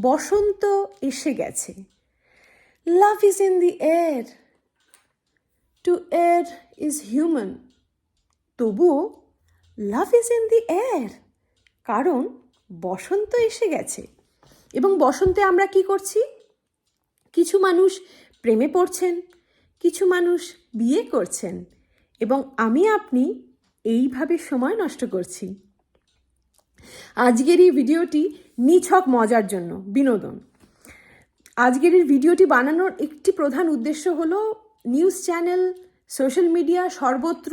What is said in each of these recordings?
বসন্ত এসে গেছে। Love is in the air to err is human তবুও love is in the air কারণ বসন্ত এসে গেছে। এবং বসন্তে আমরা কি করছি? কিছু মানুষ প্রেমে পড়ছেন, কিছু মানুষ বিয়ে করছেন, এবং আমি আপনি এইভাবে সময় নষ্ট করছি। আজকের এই ভিডিওটি নিছক মজার জন্য, বিনোদন। আজকের এই ভিডিওটি বানানোর একটি প্রধান উদ্দেশ্য হলো নিউজ চ্যানেল, সোশ্যাল মিডিয়া, সর্বত্র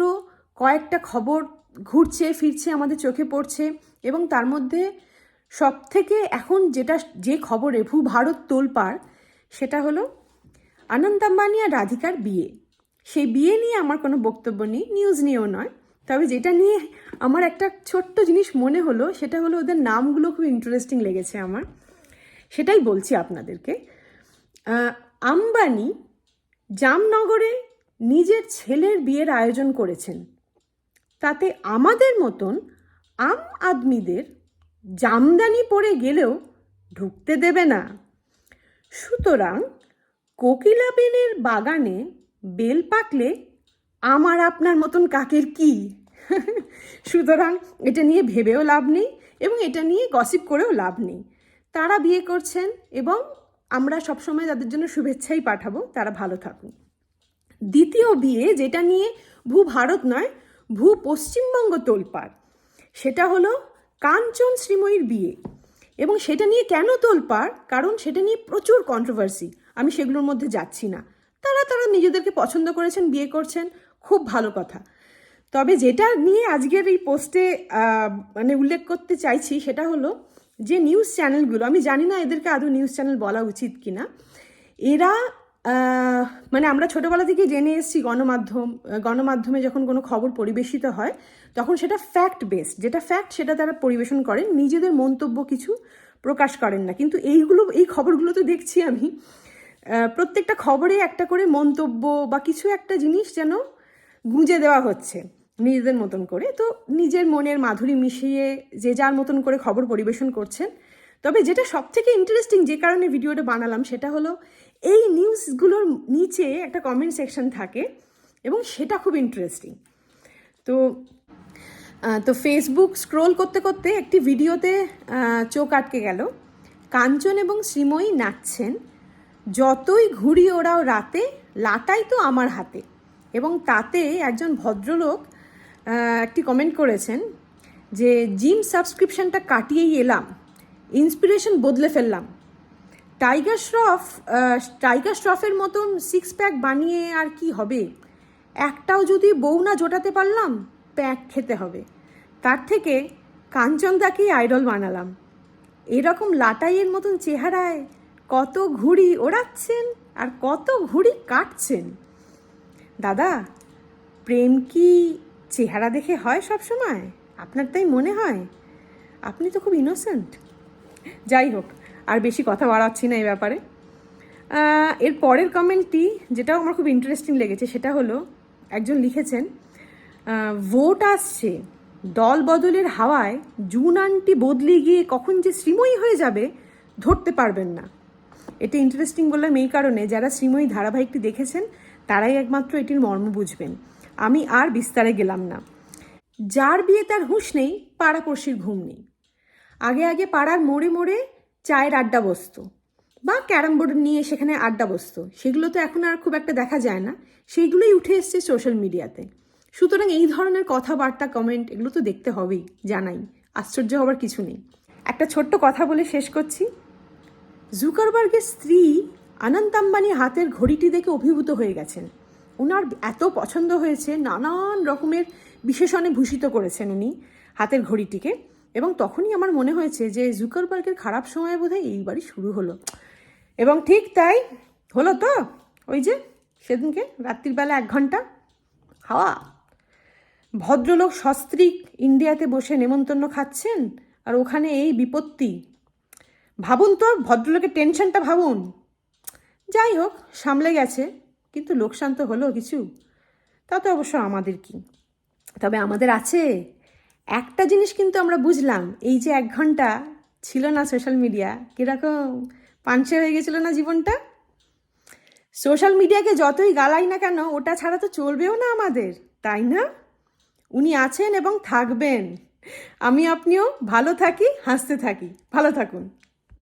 কয়েকটা খবর ঘুরছে, ফিরছে, আমাদের চোখে পড়ছে এবং তার মধ্যে সব থেকে এখন যেটা যে খবরে ভূ ভারত তোলপাড়, সেটা হলো আনন্দ আম্বানি আর রাধিকার বিয়ে। সেই বিয়ে নিয়ে আমার কোনো বক্তব্য নেই, নিউজ নিয়েও নয়। তবে যেটা নিয়ে আমার একটা ছোট্ট জিনিস মনে হলো, সেটা হলো ওদের নামগুলো খুব ইন্টারেস্টিং লেগেছে আমার। সেটাই বলছি আপনাদেরকে। আম্বানি জামনগরে নিজের ছেলের বিয়ের আয়োজন করেছেন। তাতে আমাদের মতন আম আদমিদের জামদানি পরে গেলেও ঢুকতে দেবে না। সুতরাং কোকিলাবেনের বাগানে বেল পাকলে আমার আপনার মতন কাকের কি? সুতরাং এটা নিয়ে ভেবেও লাভ নেই এবং এটা নিয়ে গসিপ করেও লাভ নেই। তারা বিয়ে করছেন এবং আমরা সবসময় তাদের জন্য শুভেচ্ছাই পাঠাবো। তারা ভালো থাকুন। দ্বিতীয় বিয়ে যেটা নিয়ে ভূ ভারত নয়, ভূ পশ্চিমবঙ্গ তোলপাড়। সেটা হলো কাঞ্চন শ্রীময়ীর বিয়ে। এবং সেটা নিয়ে কেন তোলপাড়? কারণ সেটা নিয়ে প্রচুর কন্ট্রোভার্সি আমি সেগুলোর মধ্যে যাচ্ছি না। তারা তারা নিজেদেরকে পছন্দ করেছেন, বিয়ে করছেন। খুব ভালো কথা। তবে যেটা নিয়ে আজকের এই পোস্টে মানে উল্লেখ করতে চাইছি সেটা হলো যে নিউজ চ্যানেলগুলো, আমি জানি না এদেরকে আদৌ নিউজ চ্যানেল বলা উচিত কি না এরা মানে আমরা ছোটোবেলা থেকে জেনে এসেছি গণমাধ্যম গণমাধ্যমে যখন কোনো খবর পরিবেশিত হয়, তখন সেটা ফ্যাক্ট বেসড যেটা ফ্যাক্ট সেটা তারা পরিবেশন করেন, নিজেদের মন্তব্য কিছু প্রকাশ করেন না। কিন্তু এইগুলো, এই খবরগুলো তো দেখছি আমি প্রত্যেকটা খবরে একটা করে মন্তব্য বা কিছু একটা জিনিস যেন গুঁজে দেওয়া হচ্ছে নিজেদের মতন করে। তো নিজের মনের মাধুরী মিশিয়ে যে যার মতন করে খবর পরিবেশন করছেন। তবে যেটা সব থেকে ইন্টারেস্টিং যে কারণে ভিডিওটা বানালাম সেটা হলো, এই নিউজগুলোর নিচে একটা কমেন্ট সেকশন থাকে এবং সেটা খুব ইন্টারেস্টিং তো তো ফেসবুক স্ক্রোল করতে করতে একটি ভিডিওতে চোখ আটকে গেল। কাঞ্চন এবং শ্রীময়ী নাচছেন, যতই ঘুরি ওরাও রাতে, লাটাই তো আমার হাতে। এবং তাতে একজন ভদ্রলোক একটি কমেন্ট করেছেন যে, জিম সাবস্ক্রিপশনটা কাটিয়েই এলাম ইন্সপিরেশন বদলে ফেললাম। টাইগার শ্রফ টাইগার শ্রফের মতন সিক্স প্যাক বানিয়ে আর কি হবে? একটাও যদি বউ না জোটাতে পারলাম, প্যাক খেতে হবে। তার থেকে কাঞ্চনদাকেই আইডল বানালাম। এরকম লাটাইয়ের মতন চেহারায় কত ঘুড়ি ওড়াচ্ছেন আর কত ঘুড়ি কাটছেন। দাদা, প্রেম কি চেহারা দেখে হয় সব সময়? আপনার তাই মনে হয়? আপনি তো খুব ইনোসেন্ট যাই হোক, আর বেশি কথা বাড়াচ্ছি না এই ব্যাপারে। এর পরের কমেন্টটি যেটাও আমার খুব ইন্টারেস্টিং লেগেছে, সেটা হলো একজন লিখেছেন ভোট আসছে। দল বদলের হাওয়ায় জুন আন্টি বদলে গিয়ে কখন যে শ্রীময়ী হয়ে যাবে, ধরতে পারবেন না। এটা ইন্টারেস্টিং বললাম এই কারণে। যারা শ্রীময়ী ধারাবাহিকটি দেখেছেন তারাই একমাত্র এটির মর্ম বুঝবেন। আমি আর বিস্তারে গেলাম না। যার বিয়ে তার হুঁশ নেই, পাড়াপড়শির ঘুম নেই। আগে আগে পাড়ার মোড়ে মোড়ে চায়ের আড্ডা বসতো বা ক্যারাম বোর্ড নিয়ে সেখানে আড্ডা বসতো। সেগুলো তো এখন আর খুব একটা দেখা যায় না। সেইগুলোই উঠে এসছে সোশ্যাল মিডিয়াতে। সুতরাং এই ধরনের কথাবার্তা, কমেন্ট এগুলো তো দেখতে হবেই, জানাই। আশ্চর্য হবার কিছু নেই। একটা ছোট্ট কথা বলে শেষ করছি। জুকারবার্গের স্ত্রী অনন্ত আম্বানি হাতের ঘড়িটি দেখে অভিভূত হয়ে গেছেন। ওনার এত পছন্দ হয়েছে, নানান রকমের বিশেষণে ভূষিত করেছেন উনি হাতের ঘড়িটিকে। এবং তখনই আমার মনে হয়েছে যে জুকারবার্গের খারাপ সময় বোধহয় এইবারই শুরু হলো। এবং ঠিক তাই হলো তো? ওই যে সেদিনকে রাত্রিবেলা এক ঘণ্টা হাওয়া। ভদ্রলোক সস্ত্রীক ইন্ডিয়াতে বসে নেমন্তন্ন খাচ্ছেন, আর ওখানে এই বিপত্তি। ভাবুন তো, ভদ্রলোকের টেনশনটা ভাবুন। যাই হোক, সামলে গেছে, কিন্তু লোকসান তো হলো কিছু। তাতে অবশ্য আমাদের কি। তবে আমাদের আছে। একটা জিনিস কিন্তু আমরা বুঝলাম, এই যে এক ঘণ্টা ছিল না সোশ্যাল মিডিয়া, কীরকম পাঞ্চে হয়ে গেছিল না জীবনটা? সোশ্যাল মিডিয়াকে যতই গালাই না কেন, ওটা ছাড়া তো চলবেও না আমাদের, তাই না? উনি আছেন এবং থাকবেন। আমি আপনিও ভালো থাকি, হাসতে থাকি। ভালো থাকুন।